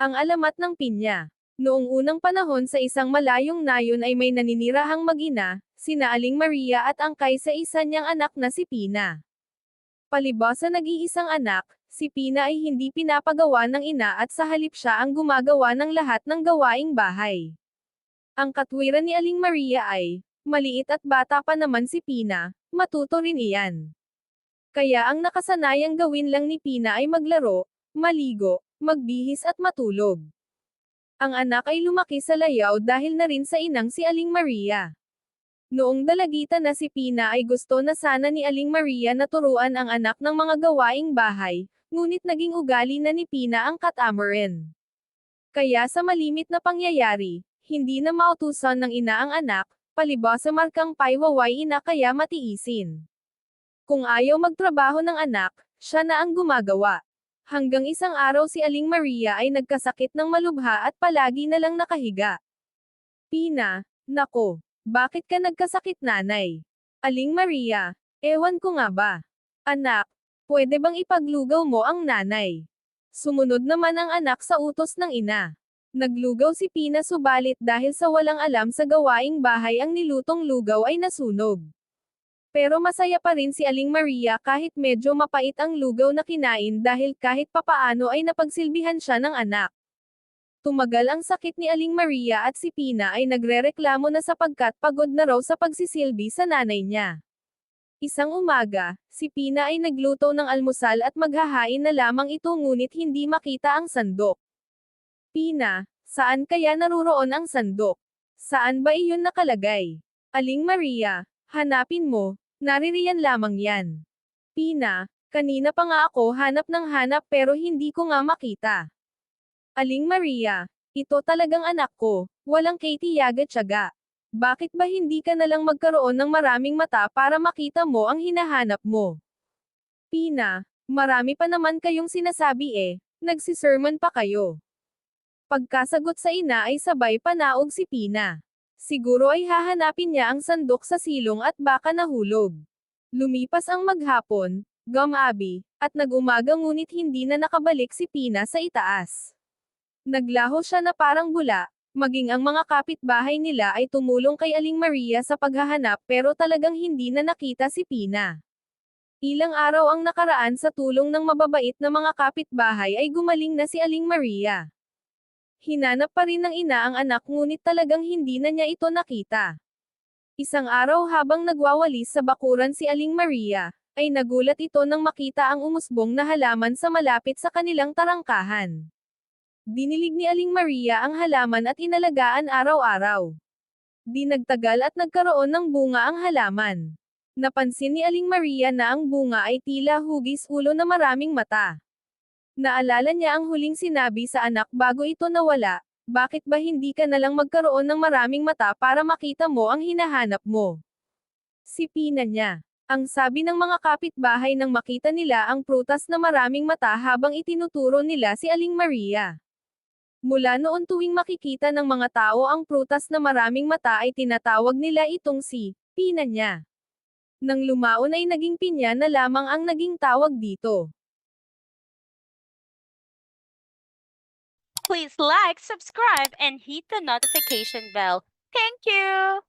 Ang alamat ng pinya. Noong unang panahon sa isang malayong nayon ay may naninirahang mag-ina, sina Aling Maria at angkay sa isa niyang anak na si Pina. Palibas sa nag-iisang anak, si Pina ay hindi pinapagawa ng ina at sa halip siya ang gumagawa ng lahat ng gawaing bahay. Ang katwiran ni Aling Maria ay, maliit at bata pa naman si Pina, matuto rin iyan. Kaya ang nakasanayang gawin lang ni Pina ay maglaro, maligo, magbihis at matulog. Ang anak ay lumaki sa layaw dahil na rin sa inang si Aling Maria. Noong dalagita na si Pina ay gusto na sana ni Aling Maria na turuan ang anak ng mga gawaing bahay, ngunit naging ugali na ni Pina ang katamarin. Kaya sa malimit na pangyayari, hindi na mautusan ng ina ang anak, palibas sa markang paywaway ina kaya matiisin. Kung ayaw magtrabaho ng anak, siya na ang gumagawa. Hanggang isang araw si Aling Maria ay nagkasakit ng malubha at palagi na lang nakahiga. Pina, nako, bakit ka nagkasakit nanay? Aling Maria, ewan ko nga ba. Anak, pwede bang ipaglugaw mo ang nanay? Sumunod naman ang anak sa utos ng ina. Naglugaw si Pina subalit dahil sa walang alam sa gawaing bahay ang nilutong lugaw ay nasunog. Pero masaya pa rin si Aling Maria kahit medyo mapait ang lugaw na kinain dahil kahit papaano ay napagsilbihan siya ng anak. Tumagal ang sakit ni Aling Maria at si Pina ay nagrereklamo na sapagkat pagod na raw sa pagsisilbi sa nanay niya. Isang umaga, si Pina ay nagluto ng almusal at maghahain na lamang ito ngunit hindi makita ang sandok. Pina, saan kaya naruroon ang sandok? Saan ba iyon nakalagay? Aling Maria, hanapin mo, naririyan lamang yan. Pina, kanina pa nga ako hanap ng hanap pero hindi ko nga makita. Aling Maria, ito talagang anak ko, walang kaitiyaga-tiyaga. Bakit ba hindi ka nalang magkaroon ng maraming mata para makita mo ang hinahanap mo? Pina, marami pa naman kayong sinasabi eh, nagsisermon pa kayo. Pagkasagot sa ina ay sabay panaog si Pina. Siguro ay hahanapin niya ang sandok sa silong at baka nahulog. Lumipas ang maghapon, gumabi, at nagumaga ngunit hindi na nakabalik si Pina sa itaas. Naglaho siya na parang bula, maging ang mga kapitbahay nila ay tumulong kay Aling Maria sa paghahanap pero talagang hindi na nakita si Pina. Ilang araw ang nakaraan sa tulong ng mababait na mga kapitbahay ay gumaling na si Aling Maria. Hinanap pa rin ng ina ang anak ngunit talagang hindi na niya ito nakita. Isang araw habang nagwawalis sa bakuran si Aling Maria, ay nagulat ito nang makita ang umusbong na halaman sa malapit sa kanilang tarangkahan. Dinilig ni Aling Maria ang halaman at inalagaan araw-araw. Di nagtagal at nagkaroon ng bunga ang halaman. Napansin ni Aling Maria na ang bunga ay tila hugis ulo na maraming mata. Naalala niya ang huling sinabi sa anak bago ito nawala, bakit ba hindi ka nalang magkaroon ng maraming mata para makita mo ang hinahanap mo? Si Pina niya. Ang sabi ng mga kapitbahay nang makita nila ang prutas na maraming mata habang itinuturo nila si Aling Maria. Mula noon tuwing makikita ng mga tao ang prutas na maraming mata ay tinatawag nila itong si Pina niya. Nang lumaon ay naging pinya na lamang ang naging tawag dito. Please like, subscribe, and hit the notification bell. Thank you!